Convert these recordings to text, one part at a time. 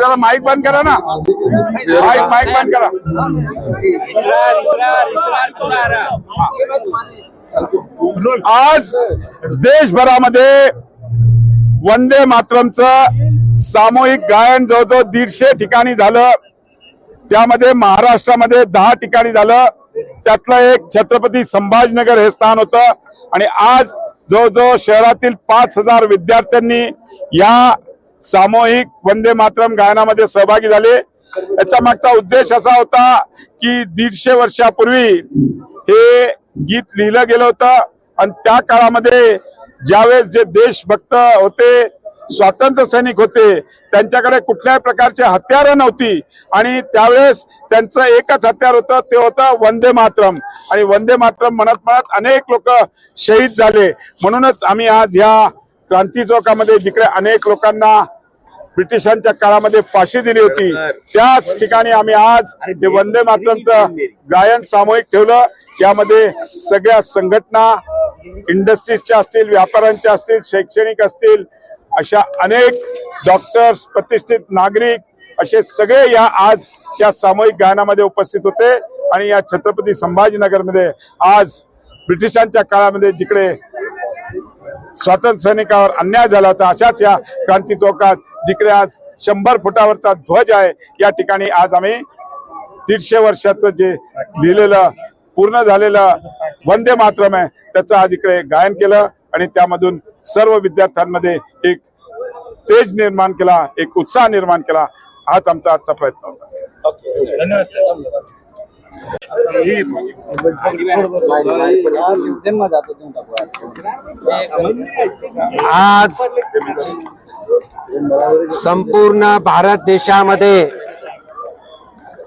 जरा माईक बंद करा ना. माईक माईक बंद करा. आज देशभरामध्ये वंदे मातरमचं सामूहिक गायन जवळजवळ दीडशे ठिकाणी झालं. त्यामध्ये महाराष्ट्रामध्ये दहा ठिकाणी झालं. त्यातलं एक छत्रपती संभाजीनगर हे स्थान होतं. आणि आज जवळजवळ शहरातील पाच हजार विद्यार्थ्यांनी या सामूहिक वंदे मातरम गायनामध्ये सहभागी झाले. याच्या मागचा उद्देश असा होता की दीडशे वर्षापूर्वी हे गीत लिहिलं गेलं होतं. आणि त्या काळामध्ये ज्यावेळेस जे देशभक्त होते स्वातंत्र्य सैनिक होते त्यांच्याकडे कुठल्याही प्रकारची हत्यारं नव्हती. आणि त्यावेळेस त्यांचं एकच हत्यार होतं ते होतं वंदे मातरम. आणि वंदे मातरम म्हणत म्हणत अनेक लोक शहीद झाले. म्हणूनच आम्ही आज ह्या क्रांती चौकामध्ये जिकडे अनेक लोकांना ब्रिटिशांच्या काळामध्ये फाशी दिली होती त्याच ठिकाणी आम्ही आज हे वंदे मातरमचं गायन सामूहिक ठेवलं. यामध्ये सगळ्या संघटना इंडस्ट्रीजच्या असतील व्यापाऱ्यांच्या असतील शैक्षणिक असतील अशा अनेक डॉक्टर्स प्रतिष्ठित नागरिक असे सगळे या आज या सामूहिक गायनामध्ये उपस्थित होते. आणि या छत्रपती संभाजीनगरमध्ये आज ब्रिटिशांच्या काळामध्ये जिकडे स्वातंत्र्य सैनिकावर अन्याय झाला होता अशाच या क्रांती चौकात जिकडे आज शंभर फुटावरचा ध्वज आहे या ठिकाणी आज आम्ही दीडशे वर्षाचं जे लिहिलेलं पूर्ण झालेलं वंदे मातरम आहे त्याचं आज इकडे गायन केलं आणि त्यामधून सर्व विद्यार्थ्यांमध्ये एक तेज निर्माण केला एक उत्साह निर्माण केला हाच आमचा आजचा प्रयत्न होता. आज संपूर्ण भारत देशामध्ये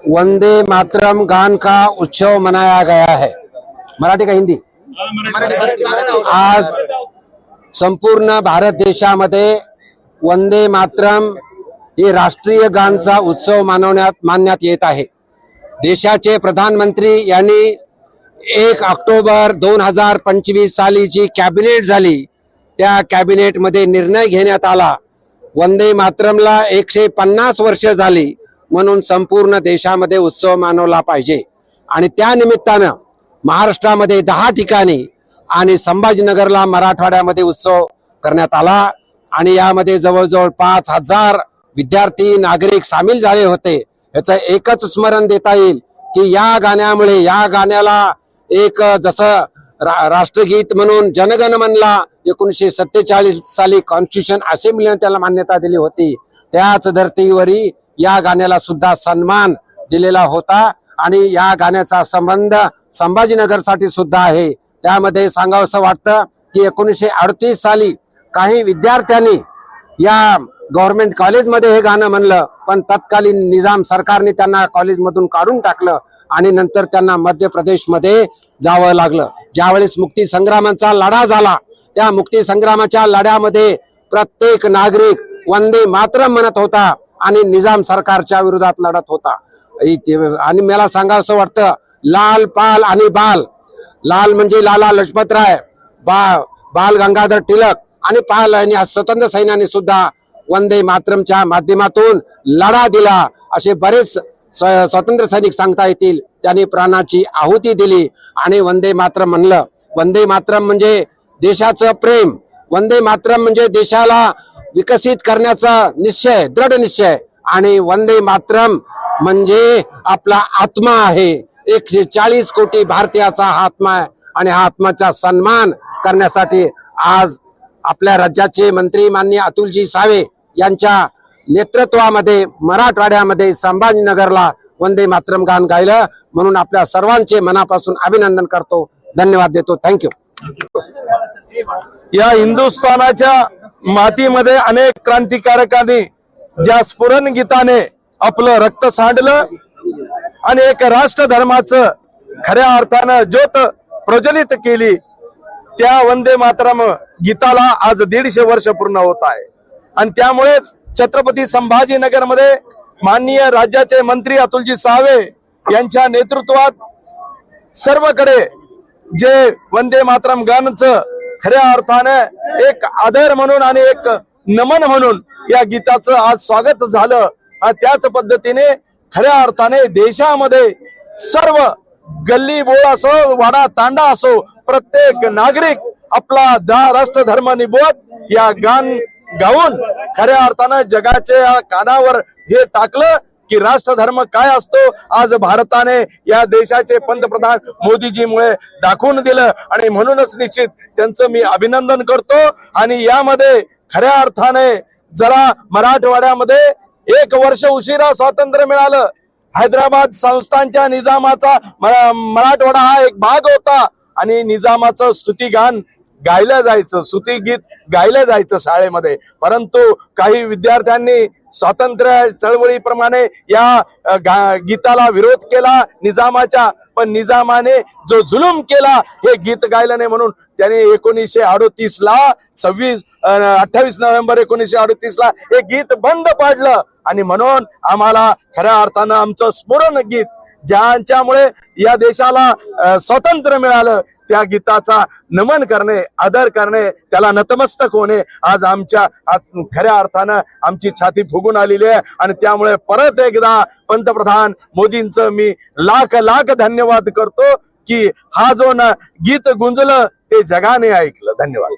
वंदे मातरम गान का उत्सव मनाया गया है। मराठी का हिंदी? आज संपूर्ण भारत देशामध्ये वंदे मातरम हे राष्ट्रीय गानचा उत्सव मानवण्यात मानण्यात येत आहे. देशाचे प्रधानमंत्री यांनी एक ऑक्टोबर दोन हजार पंचवीस साली जी कॅबिनेट झाली त्या कॅबिनेटमध्ये निर्णय घेण्यात आला. वंदे मातरमला एकशे पन्नास वर्ष झाली म्हणून संपूर्ण देशामध्ये उत्सव मानवला पाहिजे. आणि त्या निमित्तानं महाराष्ट्रामध्ये दहा ठिकाणी आणि संभाजीनगरला मराठवाड्यामध्ये उत्सव करण्यात आला. आणि यामध्ये जवळजवळ पाच हजार विद्यार्थी नागरिक सामील झाले होते. याचं एकच स्मरण देता येईल की या गाण्यामुळे या गाण्याला एक जसं रा राष्ट्रगीत म्हणून जनगण म्हणला एकोणीसशे सत्तेचाळीस साली कॉन्स्टिट्यूशन असेंब्लीने त्याला मान्यता दिली होती. त्याच धर्तीवरी या गाण्याला सुद्धा सन्मान दिलेला होता आणि या गाण्याचा संबंध संभाजीनगरसाठी सुद्धा आहे. त्यामध्ये सांगावंसं वाटतं की एकोणीसशे अडतीस साली काही विद्यार्थ्यांनी या गव्हर्नमेंट कॉलेजमध्ये हे गाणं म्हणलं पण तत्कालीन निजाम सरकारने त्यांना कॉलेजमधून काढून टाकलं आणि नंतर त्यांना मध्य प्रदेशमध्ये जावं लागलं. ज्यावेळेस मुक्ती संग्रामाचा लढा झाला त्या मुक्ती संग्रामाच्या लढ्यामध्ये प्रत्येक नागरिक वंदे मातरम म्हणत होता आणि निजाम सरकारच्या विरोधात लढत होता. आणि मला सांगावंसं वाटतं लाल पाल आणि बाल. लाल म्हणजे लाला लजपतराय बा बाल गंगाधर टिळक आणि पाहिलं आणि स्वतंत्र सैन्याने सुद्धा वंदे मातरमच्या माध्यमातून लढा दिला. असे बरेच स- स्वातंत्र्य सैनिक सांगता येतील. त्यांनी प्राणाची आहुती दिली आणि वंदे मातरम म्हणलं. वंदे मातरम म्हणजे देशाचं प्रेम. वंदे मातरम म्हणजे देशाला विकसित करण्याचा निश्चय दृढ निश्चय. आणि वंदे मातरम म्हणजे आपला आत्मा आहे. एकशे चाळीस कोटी भारतीयाचा हा आत्मा आहे. आणि हा आत्माचा सन्मान करण्यासाठी आज आपल्या राज्याचे मंत्री माननीय अतुलजी सावे यांच्या नेतृत्वामध्ये मराठवाड्यामध्ये संभाजीनगरला वंदे मातरम गान गायलं. म्हणून आपल्या सर्वांचे मनापासून अभिनंदन करतो. धन्यवाद देतो. थँक्यू या हिंदुस्थानाच्या मातीमध्ये अनेक क्रांतिकारकांनी ज्या स्फुरण गीताने आपलं रक्त सांडलं आणि एक राष्ट्र धर्माचं खऱ्या अर्थानं ज्योत प्रज्वलित केली त्या वंदे मातरम गीताला आज दीडशे वर्ष पूर्ण होत आहे. आणि त्यामुळेच छत्रपती संभाजीनगरमध्ये माननीय राज्याचे मंत्री अतुलजी सावे यांच्या नेतृत्वात सर्वकडे जे वंदे मातरम गाणचं खऱ्या अर्थाने एक आदर म्हणून आणि एक नमन म्हणून या गीताचं आज स्वागत झालं. आणि त्याच पद्धतीने खऱ्या अर्थाने देशामध्ये सर्व गल्ली बोळ असो वाडा तांडा असो प्रत्येक नागरिक आपला दा राष्ट्र धर्म निबोध या गान गाऊन खऱ्या अर्थानं जगाच्या कानावर हे टाकलं की राष्ट्र धर्म काय असतो आज भारताने या देशाचे पंतप्रधान मोदीजीमुळे दाखवून दिलं. आणि म्हणूनच निश्चित त्यांचं मी अभिनंदन करतो. आणि यामध्ये खऱ्या अर्थाने जरा मराठवाड्यामध्ये एक वर्ष उशिरा स्वातंत्र्य मिळालं. हैदराबाद संस्थांच्या निजामाचा मराठवाडा हा एक भाग होता. आणि निजामाचं स्तुतीगान गायलं जायचं स्तुतीगीत गायलं जायचं शाळेमध्ये. परंतु काही विद्यार्थ्यांनी स्वातंत्र्य चळवळीप्रमाणे या गा- गीताला विरोध केला निजामाच्या पण निजामाने जो जुलूम केला हे गीत गायलं नाही म्हणून त्याने एकोणीसशे अडोतीस ला सव्वीस अठ्ठावीस नोव्हेंबर एकोणीसशे अडोतीस ला हे गीत बंद पाडलं. आणि म्हणून आम्हाला खऱ्या अर्थानं आमचं स्मरण गीत ज्यांच्यामुळे या देशाला स्वतंत्र स्वातंत्र्य मिळालं त्या गीताचा नमन करणे आदर करणे त्याला नतमस्तक होणे. आज आमच्या खऱ्या अर्थानं आमची छाती फुगून आलेली आहे आणि त्यामुळे परत एकदा पंतप्रधान मोदींचं मी लाख लाख धन्यवाद करतो की हा जो ना गीत गुंजलं ते जगाने ऐकलं. धन्यवाद.